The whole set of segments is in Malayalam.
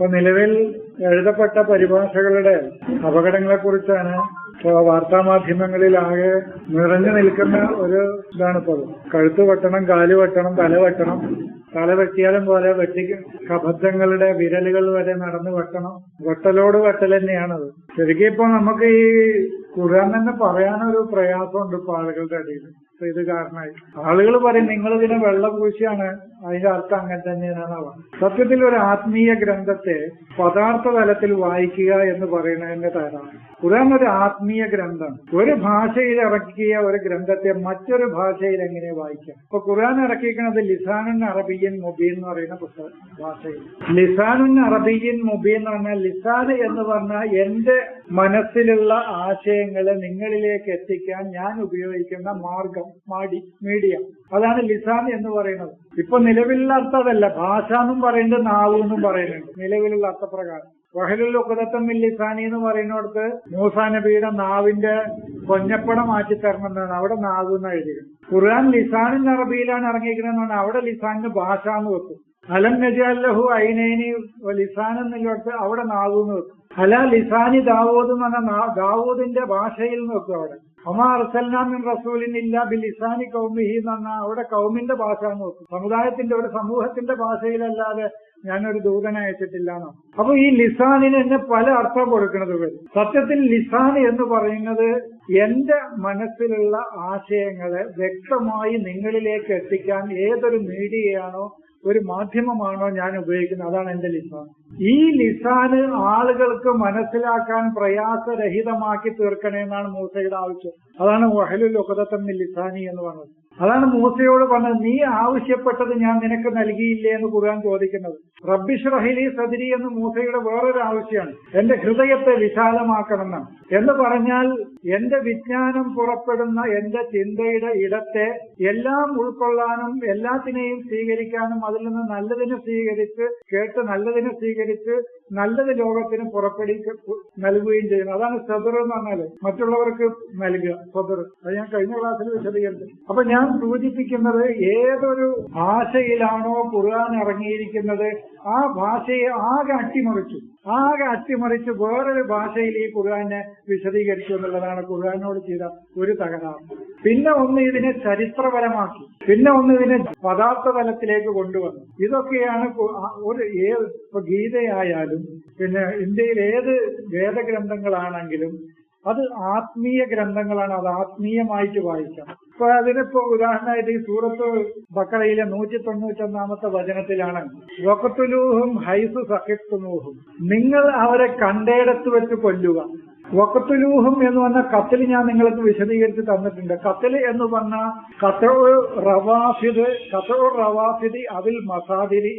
ഇപ്പൊ നിലവിൽ എഴുതപ്പെട്ട പരിഭാഷകളുടെ അപകടങ്ങളെ കുറിച്ചാണ് ഇപ്പൊ വാർത്താമാധ്യമങ്ങളിലാകെ നിറഞ്ഞു നിൽക്കുന്ന ഒരു ഇതാണിപ്പോൾ കഴുത്ത് വെട്ടണം കാൽ വെട്ടണം തല വെട്ടണം. തല വെട്ടിയാലും പോലെ വെട്ടി കബദ്ധങ്ങളുടെ വിരലുകൾ വരെ നടന്നു വെട്ടണം. വെട്ടലോട് വെട്ടൽ തന്നെയാണത്. ശരിക്കും ഇപ്പൊ നമുക്ക് ഈ ഖുർആൻ തന്നെ പറയാനൊരു പ്രയാസമുണ്ട് ഇപ്പൊ ആളുകളുടെ ഇടയിൽ ഇത് കാരണമായി. ആളുകൾ പറയും നിങ്ങൾ ഇതിനെ വെള്ളം പൂശിയാണ് അതിന്റെ അർത്ഥം അങ്ങനെ തന്നെയാണ് സത്യത്തിൽ ഒരു ആത്മീയ ഗ്രന്ഥത്തെ പദാർത്ഥ തലത്തിൽ വായിക്കുക എന്ന് പറയുന്നതിന്റെ തരാണ് ഖുർആൻ ഒരു ആത്മീയ ഗ്രന്ഥം. ഒരു ഭാഷയിൽ ഇറക്കിയ ഒരു ഗ്രന്ഥത്തെ മറ്റൊരു ഭാഷയിൽ എങ്ങനെ വായിക്കാം? ഇപ്പൊ ഖുർആൻ ഇറക്കിയിരിക്കുന്നത് ലിസാനുൻ അറബിയൻ മുബീൻ എന്ന് പറയുന്ന പുസ്തക ഭാഷയിൽ. ലിസാനുൻ അറബിയൻ മുബീൻ എന്ന് പറഞ്ഞാൽ ലിസാൻ എന്ന് പറഞ്ഞാൽ എന്റെ മനസ്സിലുള്ള ആശയങ്ങളെ നിങ്ങളിലേക്ക് എത്തിക്കാൻ ഞാൻ ഉപയോഗിക്കുന്ന മാർഗം. മാടി മീഡിയ. അതാണ് ലിസാൻ എന്ന് പറയുന്നത്. ഇപ്പൊ നിലവിലുള്ള അർത്ഥമല്ല. ഭാഷ എന്നും പറയുന്നത് നാവ് എന്നും പറയുന്നുണ്ട്. നിലവിലുള്ള അർത്ഥപ്രകാരം. വഹലുൽ ഉഖദത്തമ്മിൽ ലിസാനി എന്ന് പറയുന്നിടത്ത് മൂസാ നബിയുടെ നാവിന്റെ കൊഞ്ഞപ്പട മാറ്റി തരണം എന്നാണ്. അവിടെ നാവ് എന്ന് എഴുതിയിരിക്കുന്നത് ഖുർആൻ ലിസാനിൻ അറബിയിലാണ് ഇറങ്ങിയിരിക്കുന്നത് അവിടെ ലിസാനിന് ഭാഷ എന്ന് വെക്കും. അലം നജാലഹു ഐനൈനി ലിസാൻ എന്നുള്ളിടത്ത് അവിടെ നാവ് എന്ന് വെക്കും. അല ലിസാനി ദാവൂദ് എന്ന് പറഞ്ഞ ദാവൂദിന്റെ ഭാഷയിൽ നിന്ന് വെക്കും അവിടെ. ഒമാ അർസൽനാമിൻ റസൂലിൻ ഇല്ലാ ബി ലിസാനി കൗമിഹി എന്ന് പറഞ്ഞാൽ അവിടെ കൗമിന്റെ ഭാഷ നോക്കും. സമുദായത്തിന്റെ ഒരു സമൂഹത്തിന്റെ ഭാഷയിലല്ലാതെ ഞാനൊരു ദൂതനെ അയച്ചിട്ടില്ല അപ്പൊ ഈ ലിസാനിന് എന്നെ പല അർത്ഥം കൊടുക്കുന്നത് സത്യത്തിൽ ലിസാൻ എന്ന് പറയുന്നത് എന്റെ മനസ്സിലുള്ള ആശയങ്ങളെ വ്യക്തമായി നിങ്ങളിലേക്ക് എത്തിക്കാൻ ഏതൊരു മീഡിയയാണോ ഒരു മാധ്യമമാണോ ഞാൻ ഉപയോഗിക്കുന്നത് അതാണ് എന്റെ ലിസാൻ ഈ ലിസാന് ആളുകൾക്ക് മനസ്സിലാക്കാൻ പ്രയാസരഹിതമാക്കി തീർക്കണേ എന്നാണ് മൂസയുടെ ആവശ്യം. അതാണ് വഹലുൽ ഒക്കതത്തമ്മിൽ ലിസാനി എന്ന് പറഞ്ഞത്. അതാണ് മൂസയോട് പറഞ്ഞത് നീ ആവശ്യപ്പെട്ടത് ഞാൻ നിനക്ക് നൽകിയില്ലേ എന്ന് ഖുർആൻ ചോദിക്കുന്നത്. റബ്ബിഷ് റഹിലി സദിരി എന്ന് മൂസയുടെ വേറൊരു ആവശ്യമാണ്. എന്റെ ഹൃദയത്തെ വിശാലമാക്കണം എന്ന് പറഞ്ഞാൽ എന്റെ വിജ്ഞാനം പുറപ്പെടുന്ന എന്റെ ചിന്തയുടെ ഇടത്തെ എല്ലാം ഉൾക്കൊള്ളാനും എല്ലാത്തിനെയും സ്വീകരിക്കാനും അതിൽ നിന്ന് നല്ലതിനെ സ്വീകരിച്ച് കേട്ട് നല്ലതിനെ സ്വീകരിച്ച് നല്ലത് ലോകത്തിന് പുറപ്പെടുവിക്ക നൽകുകയും ചെയ്യുന്നു. അതാണ് സദർ എന്ന് പറഞ്ഞാൽ മറ്റുള്ളവർക്ക് നൽകുക സദർ. അത് ഞാൻ കഴിഞ്ഞ ക്ലാസ്സിൽ വിശദീകരിച്ചു. അപ്പൊ ഞാൻ സൂചിപ്പിക്കുന്നത് ഏതൊരു ഭാഷയിലാണോ ഖുർആൻ ഇറങ്ങിയിരിക്കുന്നത് ആ ഭാഷയെ ആകെ അട്ടിമറിച്ചു. ആകെ അട്ടിമറിച്ച് വേറൊരു ഭാഷയിൽ ഈ ഖുർആനെ വിശദീകരിച്ചു എന്നുള്ളതാണ് ഖുർആനോട് ചെയ്ത ഒരു തകരാറ്. പിന്നെ ഒന്ന് ഇതിനെ ചരിത്രപരമാക്കി. പിന്നെ ഒന്ന് ഇതിനെ പദാർത്ഥ തലത്തിലേക്ക് കൊണ്ടുവന്നു. ഇതൊക്കെയാണ് ഒരു ഏത് ഇപ്പൊ ഗീതയായാലും പിന്നെ ഇന്ത്യയിൽ ഏത് വേദഗ്രന്ഥങ്ങളാണെങ്കിലും അത് ആത്മീയ ഗ്രന്ഥങ്ങളാണ് അത് ആത്മീയമായിട്ട് വായിക്കാം. ഇപ്പൊ അതിനിപ്പോ ഉദാഹരണമായിട്ട് ഈ സൂറത്ത് ബക്കറയിലെ നൂറ്റി തൊണ്ണൂറ്റൊന്നാമത്തെ വചനത്തിലാണ് വക്കത്തുലൂഹും ഹൈസു സഹിത്തുമൂഹും നിങ്ങൾ അവരെ കണ്ടേടത്ത് വെച്ച് കൊല്ലുക വക്കത്തുലൂഹും എന്ന് പറഞ്ഞ കത്തിൽ ഞാൻ നിങ്ങൾക്ക് വിശദീകരിച്ച് തന്നിട്ടുണ്ട്. കത്തിൽ എന്ന് പറഞ്ഞ കത്തോ റവാഫിദ് കത്തോ റവാഫിദ് അതിൽ മസാദിരി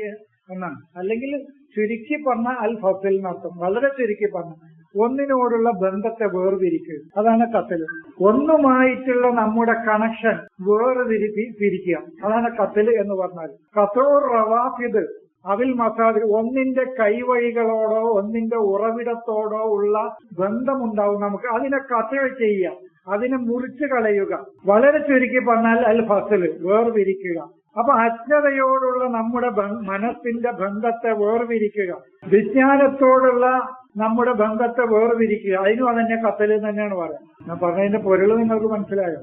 എന്നാണ്. അല്ലെങ്കിൽ ചുരുക്കി പറഞ്ഞ അൽ ഫസൽ എന്നർത്ഥം വളരെ ചുരുക്കി പറഞ്ഞ ഒന്നിനോടുള്ള ബന്ധത്തെ വേർതിരിക്കുക അതാണ് കത്തൽ. ഒന്നുമായിട്ടുള്ള നമ്മുടെ കണക്ഷൻ വേർതിരിപ്പി തിരിക്കുക. അതാണ് കത്തൽ എന്ന് പറഞ്ഞാൽ കത്തോർ റവാഫിദ് അതിൽ മസാദ് ഒന്നിന്റെ കൈവഴികളോടോ ഒന്നിന്റെ ഉറവിടത്തോടോ ഉള്ള ബന്ധമുണ്ടാവും നമുക്ക്. അതിനെ കത്തൽ ചെയ്യുക. അതിനെ മുറിച്ചു കളയുക. വളരെ ചുരുക്കി പറഞ്ഞാൽ അൽ ഫസൽ വേർതിരിക്കുക. അപ്പൊ അജ്ഞതയോടുള്ള നമ്മുടെ മനസ്സിന്റെ ബന്ധത്തെ വേർതിരിക്കുക. വിജ്ഞാനത്തോടുള്ള നമ്മുടെ ബന്ധത്തെ വേർതിരിക്കുക. അതിനും അതന്നെ കത്തൽ തന്നെയാണ് പറയുന്നത്. ഞാൻ പറഞ്ഞതിന്റെ പൊരുൾ നിങ്ങൾക്ക് മനസ്സിലായോ?